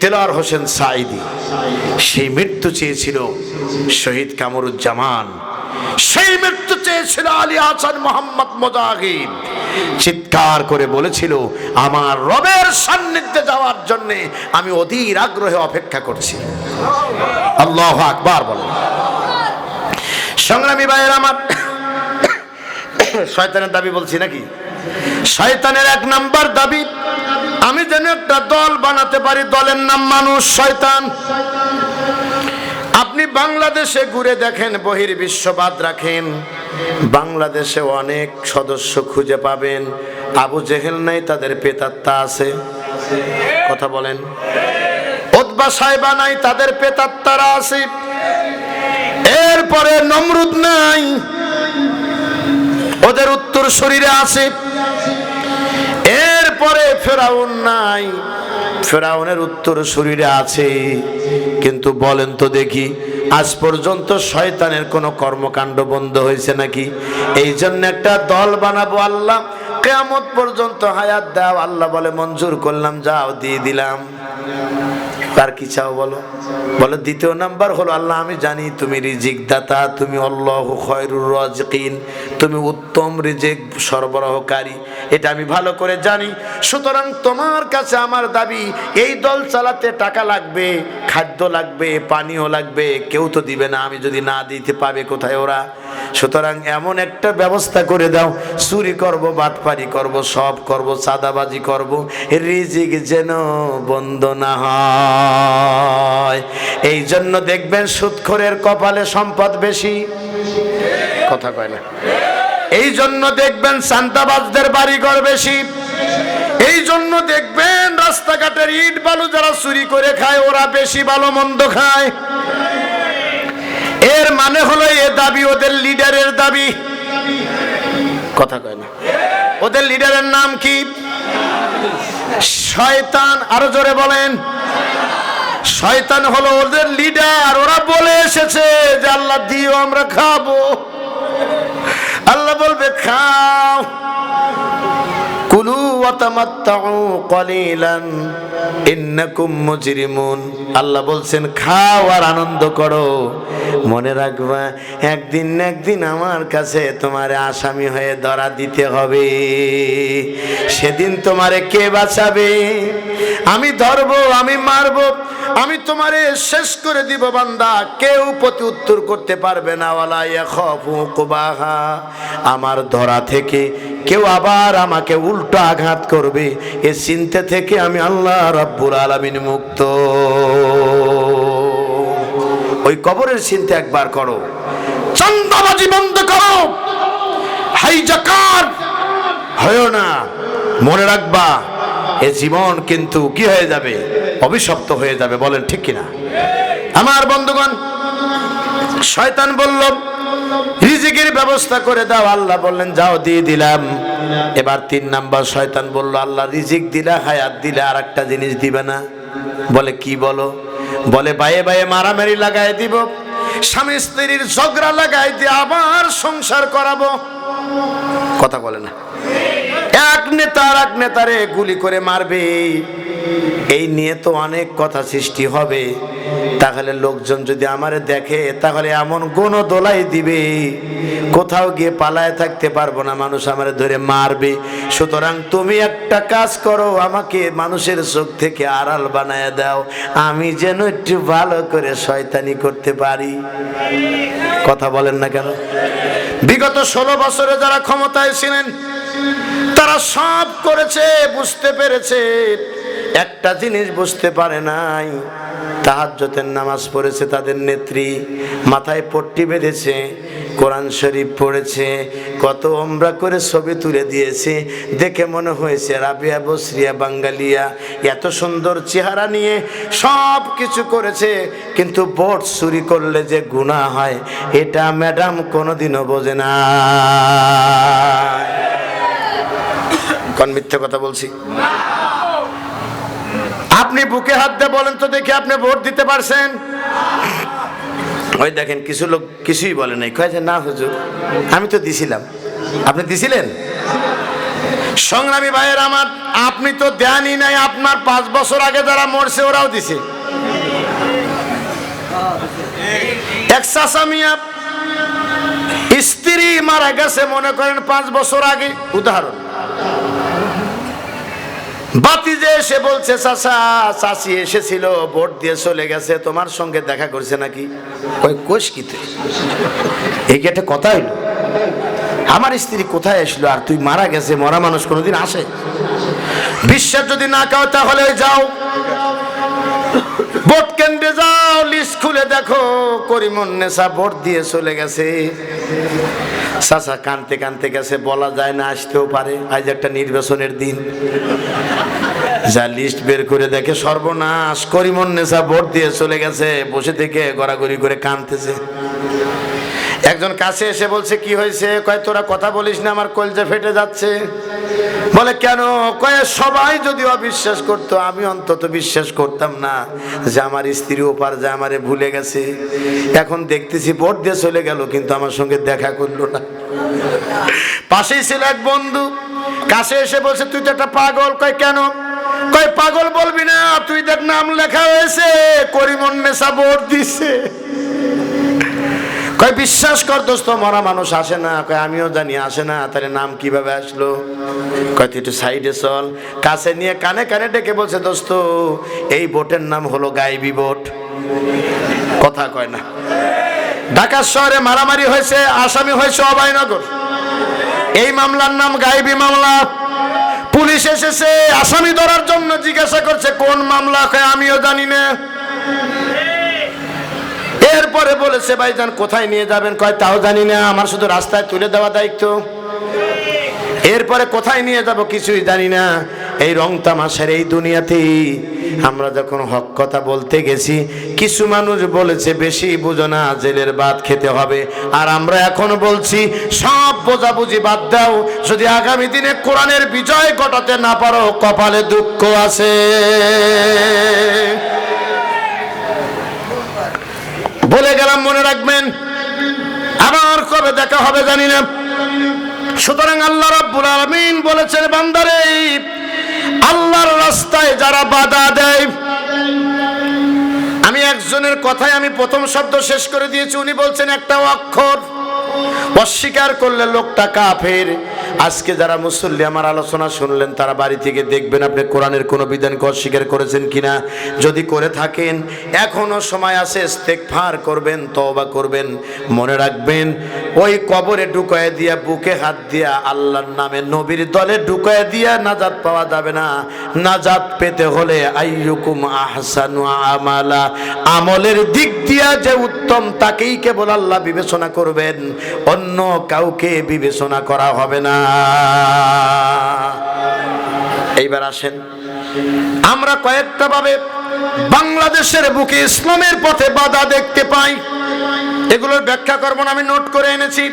দেলার হোসেন সাইদি সেই মৃত্যু চেয়েছিল শহীদ কামরুজ্জামান। সেই মৃত্যু চেয়েছিল আলী হাসান মোহাম্মদ মোজাহিদ। চিৎকার করে বলেছিল, আমার রবের সান্নিধ্যে যাওয়ার জন্য আমি অধীর আগ্রহে অপেক্ষা করছি। আল্লাহ আকবার বলেন। সংগ্রামী ভাইয়ের, আমার শয়তানের দাবি বলছি নাকি? শয়তানের এক নাম্বার দাবি, আমি যেন একটা দল বানাতে পারি, দলের নাম মানুষ, শয়তান। আপনি বাংলাদেশে ঘুরে দেখেন বহির বিশ্ববাদ রাখেন। বাংলাদেশে অনেক সদস্য খুঁজে পাবেন। আবু জেহেল নাই, তাদের পেতাত্তা আছে। কথা বলেন। ওদবা সাহেবা নাই, তাদের পেতাত্তারা আছে। এরপরে নমরুদ নাই। ওদের উত্তর শরীরে আছে। এরপরে ফেরাউন নাই। ফেরাউনের উত্তর শরীরে আছে। কিন্তু বলেন তো দেখি, আজ পর্যন্ত শয়তানের কোনো কর্মকাণ্ড বন্ধ হয়েছে নাকি? এই জন্য একটা দল বানাবো আল্লাহ। কেয়ামত পর্যন্ত হায়াত দাও। আল্লাহ বলে, মঞ্জুর করলাম, যাও, দিয়ে দিলাম। তার কি চাও বলো? বলো, দ্বিতীয় নাম্বার হলো, আল্লাহ, আমি জানি তুমি রিজিক দাতা তুমি আল্লাহ খয়রুর তুমি উত্তম রিজিক সরবরাহকারী, এটা আমি ভালো করে জানি। সুতরাং তোমার কাছে আমার দাবি, এই দল চালাতে টাকা লাগবে, খাদ্য লাগবে, পানীয় লাগবে, কেউ তো দিবে না, আমি যদি না দিতে পাবে কোথায় ওরা? সুতরাং এমন একটা ব্যবস্থা করে দাও চুরি করব বাটপারি করব সব করব চাঁদাবাজি করব রিজিক যেন বন্ধ না হয়। এই জন্য দেখবেন সুৎখরের কপালে সম্পদ বেশি। কথা কয় না। এই জন্য দেখবেন সান্তাবাজদের বাড়িঘর বেশি। এই জন্য দেখবেন রাস্তাঘাটের ইট বালু যারা চুরি করে খায় ওরা বেশি ভালো মন্দ খায়। মানে হলো এ দাবি ওদের লিডারের দাবি। কথা কয় না। ওদের লিডারের নাম কি? শয়তান। আরও জোরে বলেন। শয়তান হলো ওদের লিডার। ওরা বলে এসেছে যে আল্লাহ দিও আমরা খাব। আল্লাহ বলবে খাও। আল্লাহ বলছেন খাওয়ার আনন্দ করো। মনে রাখবা, একদিন একদিন আমার কাছে তোমার আসামি হয়ে ধরা দিতে হবে। সেদিন তোমারে কে বাঁচাবে? আমি ধরবো, আমি মারবো আমি তোমারে শেষ করে দিব বান্দা। কেউ প্রতি উত্তর করতে পারবে না। ওয়ালা ইয়াখাফু কুবাহা আমার ধরা থেকে কেউ আবার আমাকে উল্টো আঘাত করবে। এ চিন্তা থেকে আমি আল্লাহ রাব্বুল আলামিন মুক্ত। ওই কবরের চিন্তা একবার করো। চন্দাবাজি বন্ধ করো। হাইজাকার হয় না। মনে রাখবা, এ জীবন কিন্তু কি হয়ে যাবে? অভিশপ্ত হয়ে যাবে, বলেন ঠিক কিনা? আমার বন্ধুগণ, শয়তান বলল, রিজিকের ব্যবস্থা করে দাও। আল্লাহ বললেন, যাও, দিয়ে দিলাম। এবার তিন নাম্বার শয়তান বলল, আল্লাহ রিজিক দিলা, হায়াত দিলে আর একটা জিনিস দিবে না। বলে, কি বলো? বলে, বায়ে বায়ে মারামারি লাগাই দিব, স্বামী স্ত্রীর ঝগড়া লাগাই দিয়ে আবার সংসার করাবো। কথা বলে না। এক নেতা আর এক নেতারে গুলি করে মারবে। এই নিয়ে তো অনেক কথা সৃষ্টি হবে। তাহলে লোকজন যদি আমারে দেখে, তাহলে এমন কোন দোলাই দিবে। কোথাও গিয়ে পালায় থাকতে পারব না, মানুষ আমারে ধরে মারবে। সুতরাং তুমি একটা কাজ করো, আমাকে মানুষের চোখ থেকে আড়াল বানায় দাও। আমি যেন একটু ভালো করে শয়তানি করতে পারি। কথা বলেন না কেন? বিগত ষোলো বছরে যারা ক্ষমতায় ছিলেন, তারা সব করেছে, বুঝতে পেরেছে। একটা জিনিস বুঝতে পারে নাই। তাহাজ্জতের নামাজ পড়েছে তাদের নেত্রী, মাথায় পট্টি বেঁধেছে, কোরআন শরীফ পড়েছে, কত ওমরা করে ছবি তুলে দিয়েছে। দেখে মনে হয়েছে, রাবিয়া, বসরিয়া, বাঙ্গালিয়া, এত সুন্দর চেহারা নিয়ে সব কিছু করেছে, কিন্তু ভোট চুরি করলে যে গুণা হয়, এটা ম্যাডাম কোনোদিনও বোঝে না। কোন মিথ্যে কথা বলছি? আপনি বুকে হাত দিয়ে বলেন তো দেখি আপনি ভোট দিতে পারছেন? ওই দেখেন কিছু লোক কিছুই বলে নাই। কয় কয়েছে না হুজুর আমি তো দিছিলাম। আপনি দিছিলেন? সংগ্রামী ভাইয়ের আমার আপনি তো দেনই নাই আপনার পাঁচ বছর আগে যারা মরছে ওরাও দিছে। স্ত্রী মারা গেছে মনে করেন পাঁচ বছর আগে। উদাহরণ। বাতি যে এসে বলছে, চাচা, চাচি এসেছিল, ভোট দিয়ে চলে গেছে, তোমার সঙ্গে দেখা করছে নাকি? কোষ কি তুই? এই একটা কথা হইল? আমার স্ত্রী কোথায় আসলো? আর তুই মারা গেছে, মরা মানুষ কোনোদিন আসে? বিশ্বাস যদি না কাও তাহলে যাও। ভোট কেন্দ্রে যাও লিস্ট খুলে দেখো, করিমন নেশা ভোট দিয়ে চলে গেছে। চাচা কানতে কানতে গেছে, বলা যায় না, আসতেও পারে, আজ একটা নির্বাচনের দিন। যা লিস্ট বের করে দেখে সর্বনাশ, করিমন নেশা ভোট দিয়ে চলে গেছে, বসে থেকে গড়াগড়ি করে কানতেছে। একজন কাছে এসে বলছে, কি হয়েছে? কয়, তোরা কথা বলিস না, আমার কলজে ফেটে যাচ্ছে। বলে, কেন? কয়ে, সবাই যদি অবিশ্বাস করতো, আমি অন্তত বিশ্বাস করতাম না যে আমার স্ত্রী ওপার যে আমারে ভুলে গেছে। এখন দেখতেছি ভোট দিয়ে চলে গেল, কিন্তু আমার সঙ্গে দেখা করল না। পাশেই ছিল এক বন্ধু, কাছে এসে বলছে, তুই তো একটা পাগল। কয়, কেন? কয়, পাগল বলবি না, তুই দেখ নাম লেখা হয়েছে, করিমন নেশা ভোট দিচ্ছে কয়, বিশ্বাস কর দোস্ত, মরা মানুষ আসে না। কয়, আমিও জানি আসে না, তার নাম কীভাবে আসলো? কয়, তুই একটু সাইডে চল। কাছে নিয়ে কানে কানে ডেকে বলছে, দোস্ত, এই বোটের নাম হলো গাইবি বোট। কথা কয় না। ঢাকা শহরে মারামারি হয়েছে, আসামি হয়েছে অভয়নগর। এই মামলার নাম গাইবি মামলা। পুলিশ এসেছে, আসামি ধরার জন্য জিজ্ঞাসা করছে, কোন মামলা? কয়, আমিও জানি না। এরপরে বলেছে, ভাইজান, কোথায় নিয়ে যাবেন? কয়, তাও জানি না, আমার শুধু রাস্তায় তুলে দেওয়া দায়িত্ব। এরপরে, কোথায় নিয়ে যাব? কিছুই জানি না, এই রং তামাশার এই দুনিয়াতেই। আমরা যখন হক কথা বলতে গেছি, কিছু মানুষ বলেছে, বেশি বুঝো না, জেলের ভাত খেতে হবে। আর আমরা এখন বলছি, সব বোঝাবুঝি বাদ দাও, যদি আগামী দিনে কোরআনের বিজয় ঘটাতে না পারো, কপালে দুঃখ আছে। বলে গেলাম, মনে রাখবেন। আবার কবে দেখা হবে জানি না। সুতরাং আল্লাহ রাব্বুল আলামিন বলেছেন, বান্দারে, আল্লাহর রাস্তায় যারা বাধা দেয়, আমি একজনের কথায় আমি প্রথম শব্দ শেষ করে দিয়েছি, উনি বলছেন, একটা অক্ষর অস্বীকার করলে লোকটা কাফের। আজকে যারা মুসল্লি আমার আলোচনা শুনলেন, তারা বাড়ি থেকে দেখবেন আপনি কোরআনের কোনো বিধানকে অস্বীকার করেছেন কিনা। যদি করে থাকেন, এখনও সময় আছে ইস্তেগফার করবেন, তওবা করবেন। মনে রাখবেন ওই কবরে ঢুকায় দিয়া, বুকে হাত দিয়া আল্লাহর নামে নবীর দলে ঢুকায় দিয়া নাজাত পাওয়া যাবে না। নাজাত পেতে হলে আইয়ুকুম আহসানু আমালা। আমলের দিক দিয়া যে উত্তম, তাকেই কেবল আল্লাহ বিবেচনা করবেন, অন্য কাউকে বিবেচনা করা হবে না। এইবার আসেন। আমরা কয়েকটা ভাবে বাংলাদেশের বুকে ইসলামের পথে বাধা দেখতে পাই। এগুলোর ব্যাখ্যা করব না আমি নোট করে এনেছি।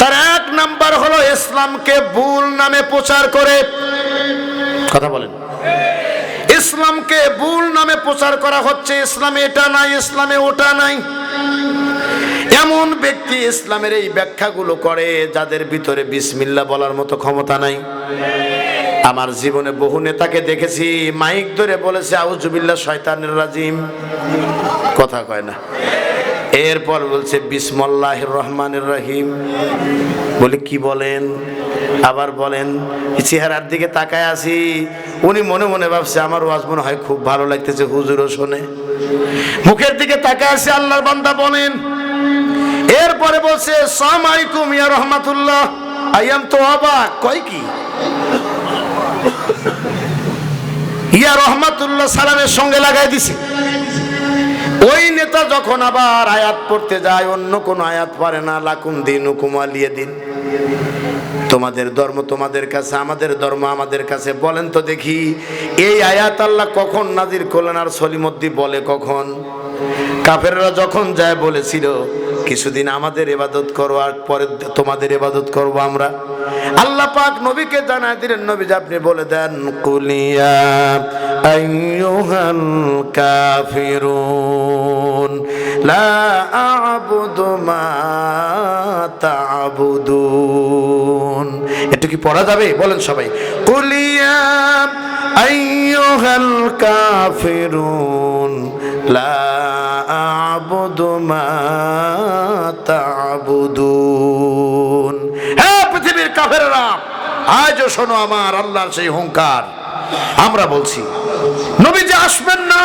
তার এক নাম্বার হলো ইসলামকে ভুল নামে প্রচার করে। কথা বলেন। ইসলামকে ভুল নামে প্রচার করা হচ্ছে ইসলামে এটা নাই ইসলামে ওটা নাই। এমন ব্যক্তি ইসলামের এই ব্যাখ্যাগুলো করে যাদের ভিতরে বিসমিল্লা বলার মতো ক্ষমতা নাই। আমার জীবনে বহু নেতাকে দেখেছি, মাইক ধরে বলেছে আউজুবিল্লা শয়তানের রাজিম। কথা কয় না। এরপর বলছে বিসমল্লাহ রহমানের রহিম। বলে, কি বলেন? আবার বলেন, চেহারার দিকে তাকায় আসি উনি মনে মনে ভাবছে, আমার ওয়াজ মনে হয় খুব ভালো লাগতেছে, হুজুরও শোনে। মুখের দিকে তাকায় আসি আল্লাহর বান্দা বলেন। এরপরে বলছে, সালাম আলাইকুম ইয়া রহমাতুল্লাহ। আইয়াম তো অবাক কয় কি? ইয়া রহমাতুল্লাহ সালামের সঙ্গে লাগাই দিছে। ওই নেতা যখন আবার আয়াত পড়তে যায়, অন্য কোন আয়াত পারে না, লাকুম দিন হুকুম আলিয়ে দিন তোমাদের ধর্ম তোমাদের কাছে, আমাদের ধর্ম আমাদের কাছে। বলেন তো দেখি, এই আয়াত আল্লাহ কখন নাজির করলেন আর সলিমদ্দি বলে কখন? কাফেররা যখন যায় বলেছিল, কিছুদিন আমাদের এবাদত করো আর পরে তোমাদের এবাদত করব আমরা। আল্লাহ পাক নবীকে জানায় দিলেন নবী আপনি বলে দেন কুলিয়া আইয়ুহাল কাফিরুন লা আ'বুদু মা তা'বুদুন একটু কি পড়া যাবে? বলেন সবাই। কুলিয়া আইয়ুহাল কাফিরুন লা আ'বুদু মা তা'বুদুন আজও শোনো আমার আল্লাহর সেই হুঙ্কার। আমরা বলছি, নবীজি আসবেন না।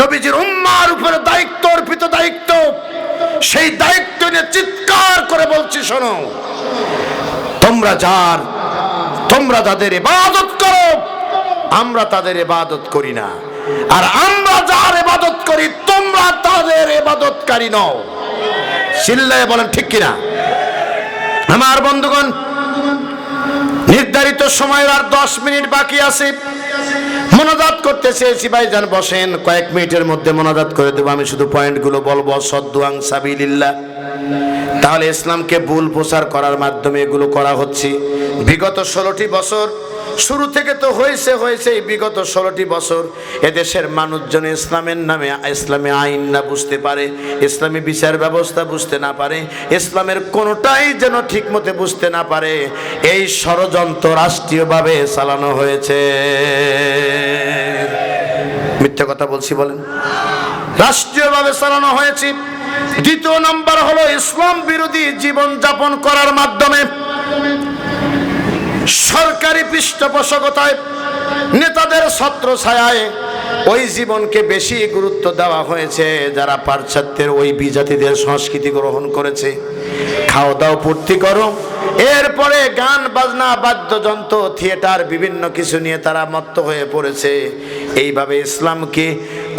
নবীজির উম্মার উপরে দায়িত্ব অর্পিত দায়িত্ব। সেই দায়িত্ব নিয়ে চিৎকার করে বলছি, শোনো। তোমরা যার, তোমরা তাদের ইবাদত করো, আমরা তাদের ইবাদত করি না। আর আমরা যার ইবাদত করি, তোমরা তাদের ইবাদতকারী নও। চিল্লায় বলেন, ঠিক কিনা? আমার বন্ধুগণ নির্ধারিত সময়ের আর দশ মিনিট বাকি আছে। মনোজাত করতে চেয়েছি, ভাইজান, বসেন, কয়েক মিনিটের মধ্যে মনোজাত করে দেবো। আমি শুধু পয়েন্টগুলো বলব, সদ্দুয়াং সাবিলিল্লাহ। তাহলে ইসলামকে ভুল প্রচার করার মাধ্যমে এগুলো করা হচ্ছে। বিগত ষোলোটি বছর শুরু থেকে তো হয়েছে হয়েছে এই বিগত ষোলোটি বছর। এদেশের মানুষজন ইসলামের নামে, ইসলামী আইন না বুঝতে পারে, ইসলামী বিচার ব্যবস্থা বুঝতে না পারে, ইসলামের কোনোটাই যেন ঠিক মতো বুঝতে না পারে, এই ষড়যন্ত্র রাষ্ট্রীয়ভাবে চালানো হয়েছে। মিথ্যা কথা বলছি বলেন। রাষ্ট্রীয়ভাবে চালানো হয়েছে। দ্বিতীয় নাম্বার হলো ইসলাম বিরোধী জীবন যাপন করার মাধ্যমে সরকারি পৃষ্ঠপোষকতায় নেতাদের ছত্র ছায়ায় ওই জীবনকে বেশি গুরুত্ব দেওয়া হয়েছে যারা পাশ্চাত্যের ওই বিজাতিদের সংস্কৃতি গ্রহণ করেছে। খাওয়া দাওয়া পূর্তি করো। এরপরে গান, বাজনা, বাদ্যযন্ত্র, থিয়েটার, বিভিন্ন কিছু নিয়ে তারা মত্ত হয়ে পড়েছে। এইভাবে ইসলামকে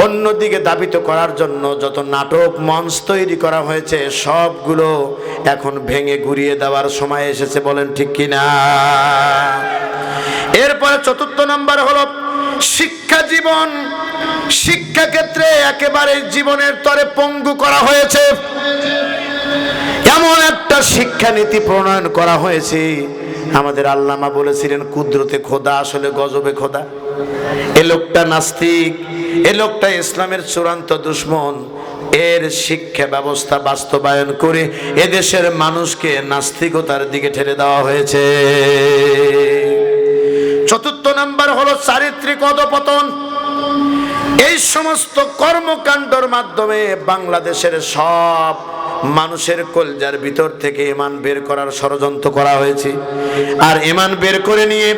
অন্যদিকে দাবিত করার জন্য যত নাটক, মঞ্চ তৈরি করা হয়েছে, সবগুলো এখন ভেঙে ঘুরিয়ে দেওয়ার সময় এসেছে বলেন ঠিক কিনা? এরপরে চতুর্থ নম্বর হলো শিক্ষা জীবন। শিক্ষা ক্ষেত্রে একেবারে জীবনের তরে পঙ্গু করা হয়েছে। এমন একটা শিক্ষানীতি প্রণয়ন করা হয়েছে। আমাদের আল্লামা বলেছিলেন, কুদরতে খোদা আসলে গজবে খোদা। এ লোকটা নাস্তিক, এ লোকটা ইসলামের চূড়ান্ত দুশ্মন। এর শিক্ষা ব্যবস্থা বাস্তবায়ন করে এদেশের মানুষকে নাস্তিকতার দিকে ঠেলে দেওয়া হয়েছে। চতুর্থ নাম্বার হলো চারিত্রিক অধপতন। এই সমস্ত কর্মকাণ্ডর মাধ্যমে বাংলাদেশের সব মানুষের কলজার ভিতর থেকে ইমান বের করার ষড়যন্ত্র করা হয়েছে। আর ইমান বের করে নিয়ে